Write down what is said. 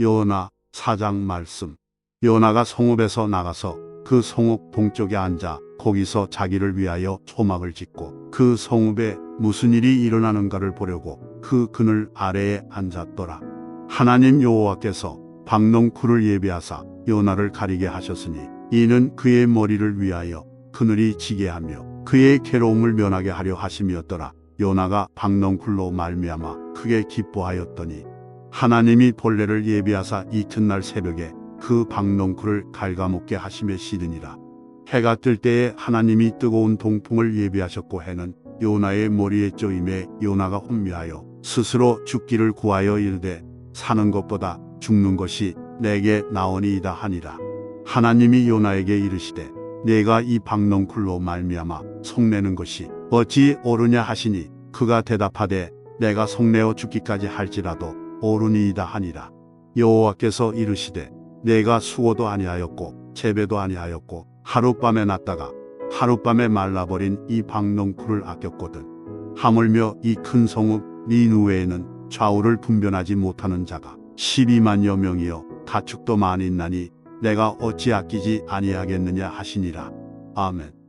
요나 사장 말씀. 요나가 성읍에서 나가서 그 성읍 동쪽에 앉아 거기서 자기를 위하여 초막을 짓고 그 성읍에 무슨 일이 일어나는가를 보려고 그 그늘 아래에 앉았더라. 하나님 여호와께서 박농쿨을 예비하사 요나를 가리게 하셨으니 이는 그의 머리를 위하여 그늘이 지게 하며 그의 괴로움을 면하게 하려 하심이었더라. 요나가 박농쿨로 말미암아 크게 기뻐하였더니 하나님이 본래를 예비하사 이튿날 새벽에 그 박농쿨을 갉아먹게 하심에 시드니라. 해가 뜰 때에 하나님이 뜨거운 동풍을 예비하셨고 해는 요나의 머리에 쪼임에 요나가 혼미하여 스스로 죽기를 구하여 이르되 사는 것보다 죽는 것이 내게 나오니이다 하니라. 하나님이 요나에게 이르시되 내가 이 박농쿨로 말미암아 속내는 것이 어찌 옳으냐 하시니 그가 대답하되 내가 속내어 죽기까지 할지라도 옳으니이다 하니라. 여호와께서 이르시되 내가 수고도 아니하였고 재배도 아니하였고 하룻밤에 났다가 하룻밤에 말라버린 이 박농쿨을 아꼈거든. 하물며 이 큰 성읍 니누웨에는 좌우를 분변하지 못하는 자가 12만여 명이여 가축도 많이 있나니 내가 어찌 아끼지 아니하겠느냐 하시니라. 아멘.